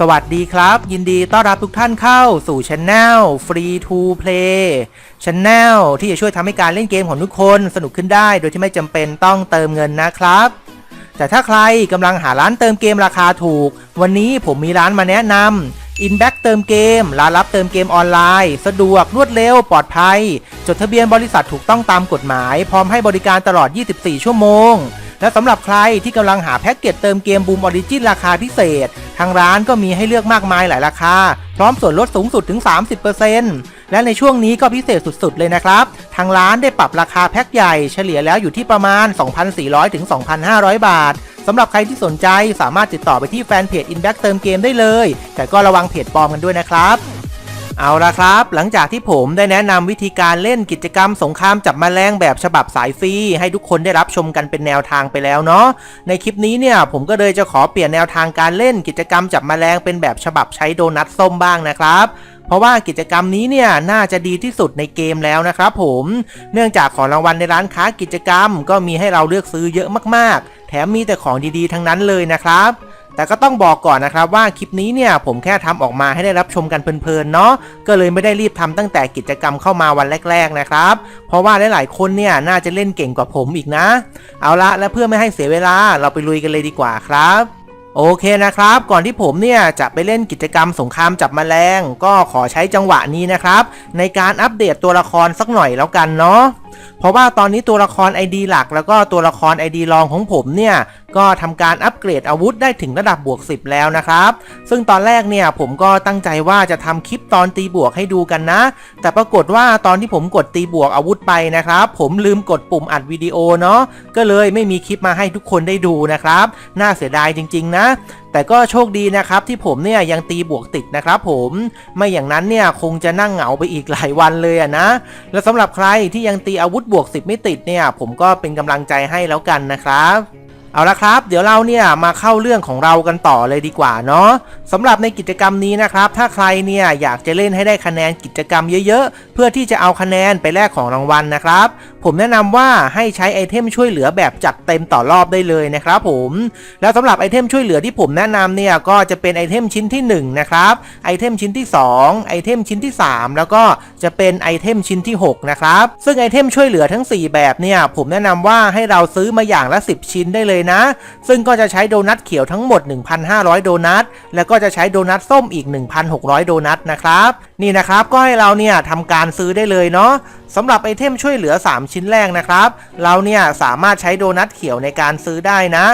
สวัสดีครับ ยินดีต้อนรับทุกท่านเข้าสู่ช anel Free to Play Channel ที่จะช่วยทำให้การเล่นเกมของทุกคนสนุกขึ้นได้โดยที่ไม่จำเป็นต้องเติมเงินนะครับ แต่ถ้าใครกำลังหาร้านเติมเกมราคาถูก วันนี้ผมมีร้านมาแนะนำ Inback เติมเกม ร้านรับเติมเกมออนไลน์ สะดวกรวดเร็วปลอดภัย จดทะเบียนบริษัทถูกต้องตามกฎหมาย พร้อมให้บริการตลอด 24 ชั่วโมง และสำหรับใครที่กำลังหาแพ็กเกจเติมเกมบูมออริจินราคาพิเศษ ทางร้านก็มีให้เลือกมากมายหลายราคา พร้อมส่วนลดสูงสุดถึง 30%และในช่วงนี้ก็พิเศษสุดๆเลยนะครับ ทางร้านได้ปรับราคาแพ็กใหญ่เฉลี่ยแล้วอยู่ที่ประมาณ 2,400ถึง2,500 บาทสำหรับใครที่สนใจสามารถติดต่อไปที่แฟนเพจ Inback เติมเกมได้เลย แต่ก็ระวังเพจปลอมกันด้วยนะครับ เอาละครับ หลังจากที่ผมได้แนะนำวิธีการเล่นกิจกรรมสงครามจับแมลงแบบฉบับสายฟรีให้ทุกคนได้รับชมกันเป็นแนวทางไปแล้วเนาะในคลิปนี้เนี่ยผมก็เลยจะขอเปลี่ยนแนวทางการเล่นกิจกรรมจับแมลงเป็นแบบฉบับใช้โดนัทส้มบ้างนะครับเพราะว่ากิจกรรมนี้เนี่ยน่าจะดีที่สุดในเกมแล้วนะครับผม เนื่องจากของรางวัลในร้านค้ากิจกรรม ก็มีให้เราเลือกซื้อเยอะมากๆ แถมมีแต่ของดีๆทั้งนั้นเลยนะครับ แต่ก็ต้องบอกก่อนนะครับว่าคลิปนี้เนี่ยผมแค่ทำออกมาให้ได้รับชมกันเพลินๆเนาะก็เลยไม่ได้รีบทำตั้งแต่กิจกรรมเข้ามาวันแรกๆนะครับ เพราะว่าหลายๆคนเนี่ยน่าจะเล่นเก่งกว่าผมอีกนะ เอาละและเพื่อไม่ให้เสียเวลาเราไปลุยกันเลยดีกว่าครับโอเคนะครับ ก่อนที่ผมเนี่ยจะไปเล่นกิจกรรมสงครามจับแมลง ก็ขอใช้จังหวะนี้นะครับ ในการอัปเดตตัวละครสักหน่อยแล้วกันเนาะ เพราะว่าตอนนี้ตัวละคร ID หลัก แล้วก็ตัวละคร ID รองของผมเนี่ยก็ทำการอัปเกรดอาวุธได้ถึงระดับบวก 10 แล้วนะครับ ซึ่งตอนแรกเนี่ยผมก็ตั้งใจว่าจะทำคลิปตอนตีบวกให้ดูกันนะ แต่ปรากฏว่าตอนที่ผมกดตีบวกอาวุธไปนะครับ ผมลืมกดปุ่มอัดวิดีโอเนาะก็เลยไม่มีคลิปมาให้ทุกคนได้ดูนะครับ น่าเสียดายจริง ๆ นะ แต่ก็โชคดีนะครับที่ผมเนี่ยยังตีบวกติดนะครับผมไม่อย่างนั้นเนี่ยคงจะนั่งเหงาไปอีกหลายวันเลยอะนะ และสำหรับใครที่ยังตีอาวุธบวก 10 ไม่ติดเนี่ยผมก็เป็นกำลังใจให้แล้วกันนะครับ เอาละครับ เดี๋ยวเราเนี่ยมาเข้าเรื่องของเรากันต่อเลยดีกว่าเนาะสำหรับในกิจกรรมนี้นะครับ ถ้าใครเนี่ยอยากจะเล่นให้ได้คะแนนกิจกรรมเยอะๆ เพื่อที่จะเอาคะแนนไปแลกของรางวัลนะครับ ผมแนะนำว่าให้ใช้ไอเทมช่วยเหลือแบบจัดเต็มต่อรอบได้เลยนะครับผมแล้วสำหรับไอเทมช่วยเหลือที่ผมแนะนำเนี่ยก็จะเป็นไอเทมชิ้นที่1นะครับไอเทมชิ้นที่ 2 ไอเทมชิ้นที่ 3 แล้วก็จะเป็นไอเทมชิ้นที่6นะครับซึ่งไอเทมช่วยเหลือทั้ง 4 แบบเนี่ยผมแนะนำว่าให้เราซื้อมาอย่างละ 10 ชิ้นได้เลยนะ ซึ่งก็จะใช้โดนัทเขียวทั้งหมด 1,500 โดนัท แล้วก็จะใช้โดนัทส้มอีก 1,600 โดนัทนะครับ นี่นะครับ ก็ให้เราเนี่ยทำการซื้อได้เลยเนาะสำหรับไอเทมช่วยเหลือ 3 ชิ้นแรกนะครับ เราเนี่ยสามารถใช้โดนัทเขียวในการซื้อได้นะ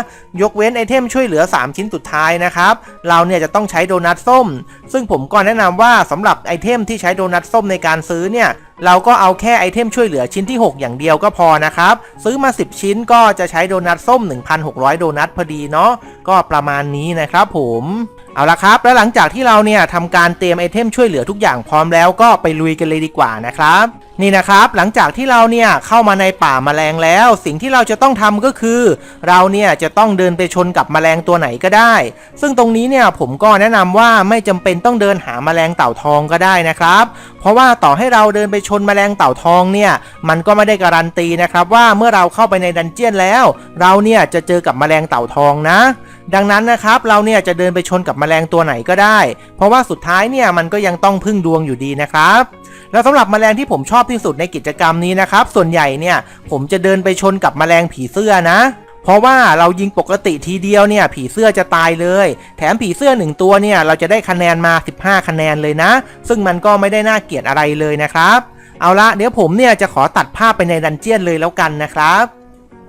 ยกเว้นไอเทมช่วยเหลือ 3 ชิ้นสุดท้ายนะครับ เราเนี่ยจะต้องใช้โดนัทส้ม ซึ่งผมก็แนะนำว่าสำหรับไอเทมที่ใช้โดนัทส้มในการซื้อเนี่ย เราก็เอาแค่ไอเทมช่วยเหลือชิ้นที่ 6 อย่างเดียวก็พอนะครับ ซื้อมา 10 ชิ้นก็จะใช้โดนัทส้ม 1,600 โดนัทพอดีเนาะก็ประมาณนี้นะครับผม เอาละครับ แล้วหลังจากที่เราเนี่ยทำการเตรียมไอเทมช่วยเหลือทุกอย่างพร้อมแล้วก็ไปลุยกันเลยดีกว่านะครับ นี่นะครับหลังจากที่เราเนี่ยเข้ามาในป่าแมลงแล้ว สิ่งที่เราจะต้องทำก็คือ เราเนี่ยจะต้องเดินไปชนกับแมลงตัวไหนก็ได้ ซึ่งตรงนี้เนี่ยผมก็แนะนำว่าไม่จำเป็นต้องเดินหาแมลงเต่าทองก็ได้นะครับ เพราะว่าต่อให้เราเดินไปชนแมลงเต่าทองเนี่ยมันก็ไม่ได้การันตีนะครับว่าเมื่อเราเข้าไปในดันเจียนแล้ว เราเนี่ยจะเจอกับแมลงเต่าทองนะ ดังนั้นนะครับเราเนี่ยจะเดินไปชนกับแมลงตัวไหนก็ได้ เพราะว่าสุดท้ายเนี่ยมันก็ยังต้องพึ่งดวงอยู่ดีนะครับ แล้วสำหรับแมลงที่ผมชอบที่สุดในกิจกรรมนี้นะครับ ส่วนใหญ่เนี่ยผมจะเดินไปชนกับแมลงผีเสื้อนะเพราะว่าเรายิงปกติทีเดียวเนี่ยผีเสื้อจะตายเลย แถมผีเสื้อหนึ่งตัวเนี่ยเราจะได้คะแนนมา 15 คะแนนเลยนะ ซึ่งมันก็ไม่ได้น่าเกลียดอะไรเลยนะครับ เอาละเดี๋ยวผมเนี่ยจะขอตัดภาพไปในดันเจียนเลยแล้วกันนะครับ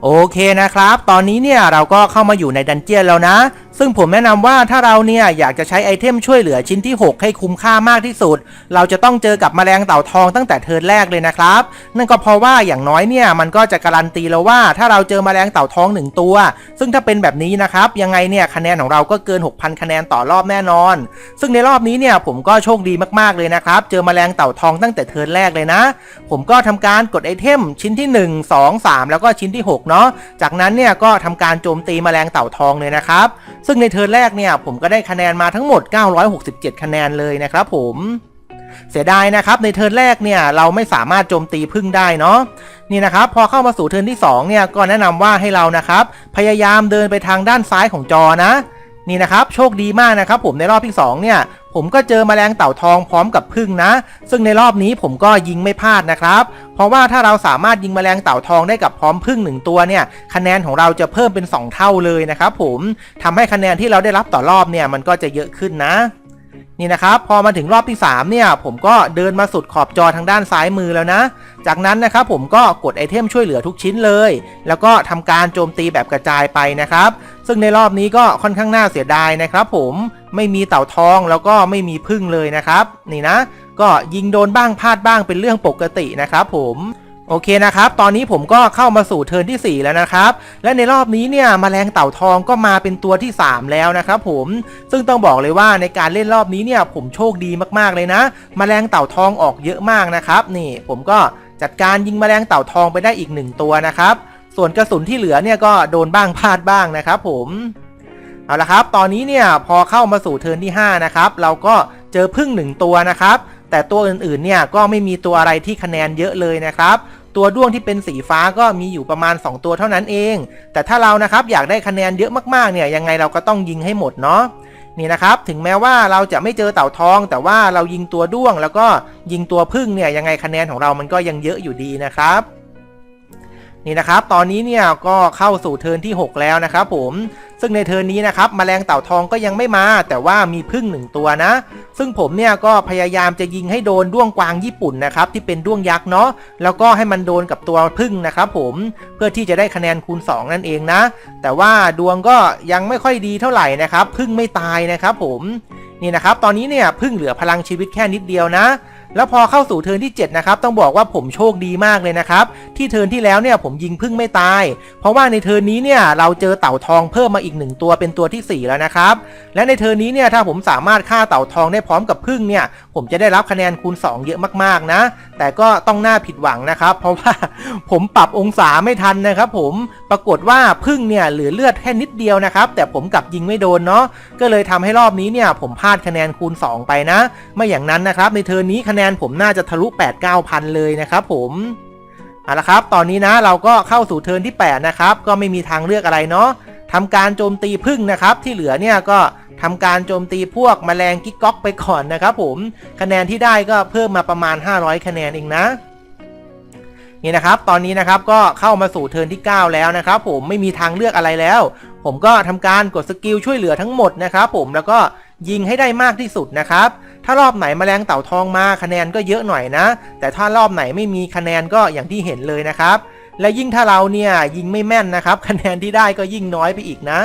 โอเคนะครับ ตอนนี้เนี่ยเราก็เข้ามาอยู่ในดันเจียนแล้วนะ ซึ่งผมแนะนำว่าถ้าเราเนี่ยอยากจะใช้ไอเทมช่วยเหลือชิ้นที่ 6 ให้คุ้มค่ามากที่สุด เราจะต้องเจอกับแมลงเต่าทองตั้งแต่เทิร์นแรกเลยนะครับ นั่นก็เพราะว่าอย่างน้อยเนี่ยมันก็จะการันตีแล้วว่าถ้าเราเจอแมลงเต่าทองหนึ่งตัว ซึ่งถ้าเป็นแบบนี้นะครับยังไงเนี่ยคะแนนของเราก็เกิน 6,000 คะแนนต่อรอบแน่นอน ซึ่งในรอบนี้เนี่ยผมก็โชคดีมากๆเลยนะครับเจอแมลงเต่าทองตั้งแต่เทิร์นแรกเลยนะ ผมก็ทำการกดไอเทมชิ้นที่ 1 2 3 แล้วก็ชิ้นที่ 6 เนาะจากนั้นเนี่ยก็ทำการโจมตีแมลงเต่าทองเลยนะครับซึ่งในเทิร์นแรกเนี่ยผมก็ได้คะแนนมาทั้งหมด 967 คะแนนเลยนะครับผมเสียดายนะครับในเทิร์นแรกเนี่ยเราไม่สามารถโจมตีพึ่งได้เนาะนี่นะครับพอเข้ามาสู่เทิร์นที่2เนี่ยก็แนะนำว่าให้เรานะครับพยายามเดินไปทางด้านซ้ายของจอนะนี่นะครับโชคดีมากนะครับผมในรอบที่สองเนี่ย ผมก็เจอแมลงเต่าทองพร้อมกับพึ่งนะ ซึ่งในรอบนี้ผมก็ยิงไม่พลาดนะครับ เพราะว่าถ้าเราสามารถยิงแมลงเต่าทองได้กับพร้อมพึ่งหนึ่งตัวเนี่ยคะแนนของเราจะเพิ่มเป็น 2 เท่าเลยนะครับผมทำให้คะแนนที่เราได้รับต่อรอบเนี่ยมันก็จะเยอะขึ้นนะนี่นะครับพอมาถึงรอบที่ 3 เนี่ย ผมก็เดินมาสุดขอบจอทางด้านซ้ายมือแล้วนะ จากนั้นนะครับผมก็กดไอเทมช่วยเหลือทุกชิ้นเลย แล้วก็ทำการโจมตีแบบกระจายไปนะครับ ซึ่งในรอบนี้ก็ค่อนข้างน่าเสียดายนะครับผม ไม่มีเต่าทองแล้วก็ไม่มีพึ่งเลยนะครับ นี่นะ ก็ยิงโดนบ้างพลาดบ้างเป็นเรื่องปกตินะครับผมโอเคนะครับ ตอนนี้ผมก็เข้ามาสู่เทิร์นที่ 4 แล้วนะครับ และในรอบนี้เนี่ยมแมลงเต่าทองก็มาเป็นตัวที่ 3 แล้วนะครับผม ซึ่งต้องบอกเลยว่าในการเล่นรอบนี้เนี่ยผมโชคดีมากๆเลยนะมแมลงเต่าทองออกเยอะมากนะครับ นี่ผมก็จัดการยิงมแมลงเต่าทองไปได้อีกหนึ่งตัวนะครับ ส่วนกระสุนที่เหลือเนี่ยก็โดนบ้างพลาดบ้างนะครับผม เอาละครับ ตอนนี้เนี่ยพอเข้ามาสู่เทิร์นที่ 5 นะครับ เราก็เจอพึ่งหนึ่งตัวนะครับ แต่ตัวอื่นๆ เนี่ยก็ไม่มีตัวอะไรที่คะแนนเยอะเลยนะครับ ตัวด้วงที่เป็นสีฟ้าก็มีอยู่ประมาณ 2 ตัวเท่านั้นเอง แต่ถ้าเรานะครับอยากได้คะแนนเยอะมากๆ เนี่ยยังไงเราก็ต้องยิงให้หมดเนาะนี่นะครับ ถึงแม้ว่าเราจะไม่เจอเต่าทอง แต่ว่าเรายิงตัวด้วง แล้วก็ยิงตัวพึ่งเนี่ยยังไงคะแนนของเรามันก็ยังเยอะอยู่ดีนะครับนี่นะครับ ตอนนี้เนี่ยก็เข้าสู่เทิร์นที่ 6 แล้วนะครับผม ซึ่งในเทิร์นนี้นะครับมแมลงเต่าทองก็ยังไม่มา แต่ว่ามีพึ่งหนึ่งตัวนะ ซึ่งผมเนี่ยก็พยายามจะยิงให้โดนด้วงกวางญี่ปุ่นนะครับที่เป็นด้วงยักษ์เนาะแล้วก็ให้มันโดนกับตัวพึ่งนะครับผมเพื่อที่จะได้คะแนนคูณ 2 นั่นเองนะ แต่ว่าดวงก็ยังไม่ค่อยดีเท่าไหร่นะครับพึ่งไม่ตายนะครับผมนี่นะครับตอนนี้เนี่ยพึ่งเหลือพลังชีวิตแค่นิดเดียวนะ แล้วพอเข้าสู่เทิร์นที่ 7 นะครับ ต้องบอกว่าผมโชคดีมากเลยนะครับ ที่เทิร์นที่แล้วเนี่ยผมยิงพึ่งไม่ตาย เพราะว่าในเทิร์นนี้เนี่ยเราเจอเต่าทองเพิ่มมาอีกหนึ่งตัวเป็นตัวที่ 4 แล้วนะครับ และในเทิร์นนี้เนี่ยถ้าผมสามารถฆ่าเต่าทองได้พร้อมกับพึ่งเนี่ยผมจะได้รับคะแนนคูณ 2 เยอะมากๆนะ แต่ก็ต้องน่าผิดหวังนะครับ เพราะว่าผมปรับองศาไม่ทันนะครับ ผมปรากฏว่าพึ่งเนี่ยเหลือเลือดแค่นิดเดียวนะครับ แต่ผมกลับยิงไม่โดนเนาะก็เลยทำให้รอบนี้เนี่ยผมพลาดคะแนนคูณ 2 ไปนะ ไม่อย่างนั้นนะครับในเทิร์นนี้คะแนนผมน่าจะทะลุ 8 9พันเลยนะครับผมเอาละครับ ตอนนี้นะเราก็เข้าสู่เทิร์นที่ 8 นะครับ ก็ไม่มีทางเลือกอะไรเนาะทำการโจมตีพึ่งนะครับ ที่เหลือเนี่ยก็ทำการโจมตีพวกแมลงกิ๊กก๊อกไปก่อนนะครับผม คะแนนที่ได้ก็เพิ่มมาประมาณ 500 คะแนนเองนะนี่นะครับ ตอนนี้นะครับก็เข้ามาสู่เทิร์นที่ 9 แล้วนะครับ ผมไม่มีทางเลือกอะไรแล้ว ผมก็ทำการกดสกิลช่วยเหลือทั้งหมดนะครับ ผมแล้วก็ยิงให้ได้มากที่สุดนะครับ ถ้ารอบไหนแมลงเต่าทองมาคะแนนก็เยอะหน่อยนะ แต่ถ้ารอบไหนไม่มีคะแนนก็อย่างที่เห็นเลยนะครับ และยิ่งถ้าเราเนี่ยยิงไม่แม่นนะครับ คะแนนที่ได้ก็ยิ่งน้อยไปอีกนะ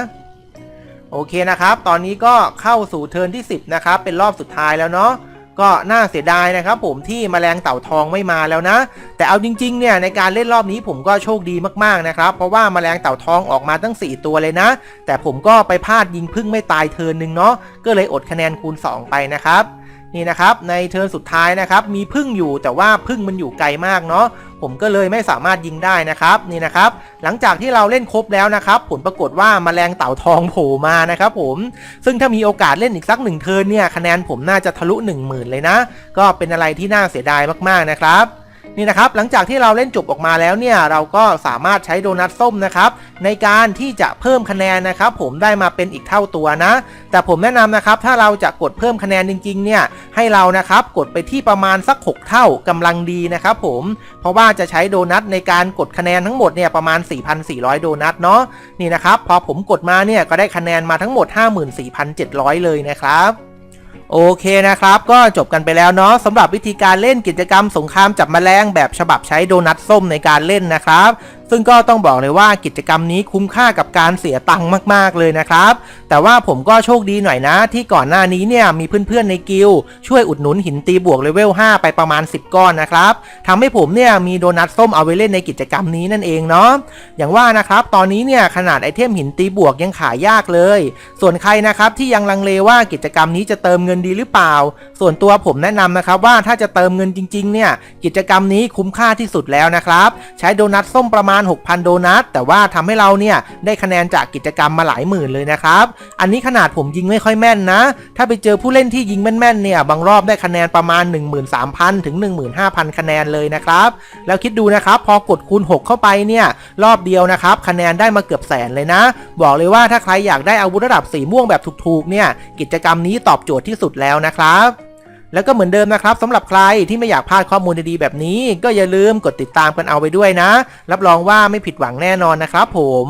โอเคนะครับ ตอนนี้ก็เข้าสู่เทิร์นที่ 10 นะครับ เป็นรอบสุดท้ายแล้วเนาะก็น่าเสียดายนะครับผมที่มแมลงเต่าทองไม่มาแล้วนะ แต่เอาจริงๆเนี่ยในการเล่นรอบนี้ผมก็โชคดีมากๆนะครับ เพราะว่ามาแมลงเต่าทองออกมาตั้ง 4 ตัวเลยนะ แต่ผมก็ไปพลาดยิงพึ่งไม่ตายเทินหนึ่งเนาะก็เลยอดคะแนนคูณ 2 ไปนะครับ นี่นะครับในเทิร์นสุดท้ายนะครับมีพึ่งอยู่แต่ว่าพึ่งมันอยู่ไกลมากเนาะผมก็เลยไม่สามารถยิงได้นะครับนี่นะครับ หลังจากที่เราเล่นครบแล้วนะครับ ผลปรากฏว่ามาแมลงเต่าทองโผล่มานะครับผมซึ่งถ้ามีโอกาสเล่นอีกสักหนึ่งเทิร์นเนี่ยคะแนนผมน่าจะทะลุ 1 0,000 เลยนะ ก็เป็นอะไรที่น่าเสียดายมากๆนะครับ นี่นะครับหลังจากที่เราเล่นจบออกมาแล้วเนี่ยเราก็สามารถใช้โดนัทส้มนะครับในการที่จะเพิ่มคะแนนนะครับผมได้มาเป็นอีกเท่าตัวนะ แต่ผมแนะนำนะครับถ้าเราจะกดเพิ่มคะแนนจริงๆเนี่ยให้เรานะครับกดไปที่ประมาณสัก 6 เท่ากำลังดีนะครับผมเพราะว่าจะใช้โดนัทในการกดคะแนนทั้งหมดเนี่ยประมาณ 4,400 โดนัทเนาะนี่นะครับพอผมกดมาเนี่ยก็ได้คะแนนมาทั้งหมด 54,700 เลยนะครับ โอเคนะครับ ก็จบกันไปแล้วเนาะสำหรับวิธีการเล่นกิจกรรมสงครามจับแมลงแบบฉบับใช้โดนัทส้มในการเล่นนะครับ ซึ่งก็ต้องบอกเลยว่ากิจกรรมนี้คุ้มค่ากับการเสียตังค์มากๆเลยนะครับ แต่ว่าผมก็โชคดีหน่อยนะ ที่ก่อนหน้านี้เนี่ยมีเพื่อนๆในกิลช่วยอุดหนุนหินตีบวกเลเวล 5 ไปประมาณ 10 ก้อนนะครับทำให้ผมเนี่ยมีโดนัทส้มเอาไว้เล่นในกิจกรรมนี้นั่นเองเนาะอย่างว่านะครับตอนนี้เนี่ยขนาดไอเทมหินตีบวกยังขายยากเลย ส่วนใครนะครับที่ยังลังเลว่ากิจกรรมนี้จะเติมเงินดีหรือเปล่า ส่วนตัวผมแนะนำนะครับว่าถ้าจะเติมเงินจริงๆเนี่ยกิจกรรมนี้คุ้มค่าที่สุดแล้วนะครับใช้โดนัทส้มประมาณมาณ 6,000 โดนัทแต่ว่าทำให้เราเนี่ยได้คะแนนจากกิจกรรมมาหลายหมื่นเลยนะครับ อันนี้ขนาดผมยิงไม่ค่อยแม่นนะ ถ้าไปเจอผู้เล่นที่ยิงแม่นๆเนี่ยบางรอบได้คะแนนประมาณ 13,000 ถึง 15,000 คะแนนเลยนะครับ แล้วคิดดูนะครับพอกดคูณ 6 เข้าไปเนี่ยรอบเดียวนะครับคะแนนได้มาเกือบแสนเลยนะ บอกเลยว่าถ้าใครอยากได้อาวุธระดับสีม่วงแบบถูกๆเนี่ยกิจกรรมนี้ตอบโจทย์ที่สุดแล้วนะครับ แล้วก็เหมือนเดิมนะครับสำหรับใครที่ไม่อยากพลาดข้อมูลดีๆแบบนี้ ก็อย่าลืมกดติดตามกันเอาไว้ด้วยนะ รับรองว่าไม่ผิดหวังแน่นอนนะครับผม